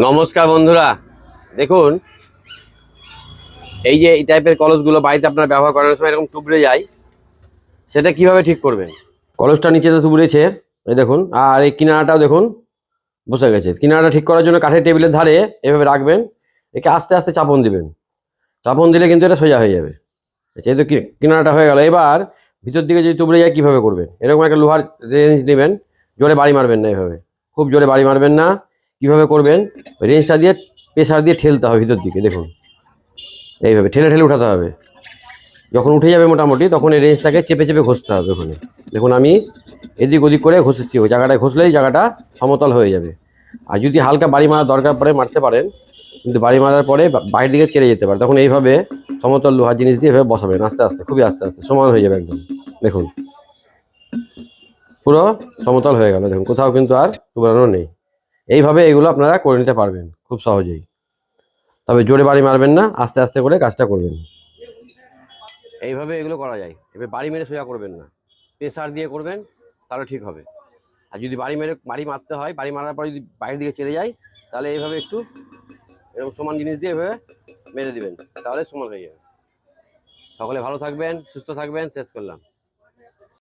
নমস্কার বন্ধুরা। দেখুন, এই যে এই টাইপের কলসগুলো বাড়িতে আপনারা ব্যবহার করার সময় এরকম টুবড়ে যায়, সেটা কীভাবে ঠিক করবেন? কলসটা নিচে তো টুবড়েছে, এই দেখুন, আর এই কিনারাটাও দেখুন, বসে গেছে। কিনারাটা ঠিক করার জন্য কাঠের টেবিলের ধারে এভাবে রাখবেন, একে আস্তে আস্তে চাপন দিবেন। চাপন দিলে কিন্তু এটা সোজা হয়ে যাবে। যেহেতু কি- কিনারাটা হয়ে গেল। এবার ভিতর দিকে যদি টুবড়ে যায়, কীভাবে করবেন? এরকম একটা লোহার রেঞ্জ নেবেন, জোরে বাড়ি মারবেন না এভাবে। খুব জোরে বাড়ি মারবেন না। কীভাবে করবেন? রেঞ্জটা দিয়ে প্রেশার দিয়ে ঠেলতে হবে ভিতর দিকে, দেখুন। এইভাবে ঠেলে ঠেলে উঠাতে হবে। যখন উঠে যাবে মোটামুটি, তখন এই রেঞ্জটাকে চেপে চেপে ঘষতে হবে ওখানে। দেখুন, আমি এদিক ওদিক করে ঘষেছি ওই জায়গাটায় ঘষলেই জায়গাটা সমতল হয়ে যাবে। আর যদি হালকা বাড়ি মারার দরকার পড়ে, মারতে পারেন। কিন্তু বাড়ি মারার পরে বাইরের দিকে ছেড়ে যেতে পারে। তখন এইভাবে সমতল লোহার জিনিস দিয়ে এভাবে বসাবেন, আস্তে আস্তে, খুবই আস্তে আস্তে, সমান হয়ে যাবে একদম। দেখুন। পুরো সমতল হয়ে গেল, দেখুন, কোথাও কিন্তু আর টুকরানো নেই। এইভাবে এগুলো আপনারা করে নিতে পারবেন খুব সহজেই। তবে জোরে বাড়ি মারবেন না, আস্তে আস্তে করে কাজটা করবেন। এইভাবে এগুলো করা যায়। এবার বাড়ি মেরে সোজা করবেন না। প্রেসার দিয়ে করবেন, তাহলে ঠিক হবে। আর যদি বাড়ি মেরে, বাড়ি মারতে হয়, বাড়ি মারার পরে যদি বাইরের দিকে চলে যায়, তাহলে এইভাবে একটু এরকম সমান জিনিস দিয়ে এভাবে মেরে দিবেন, তাহলে সমান হয়ে যাবে। সকলে ভালো থাকবেন, সুস্থ থাকবেন, শেষ করলাম।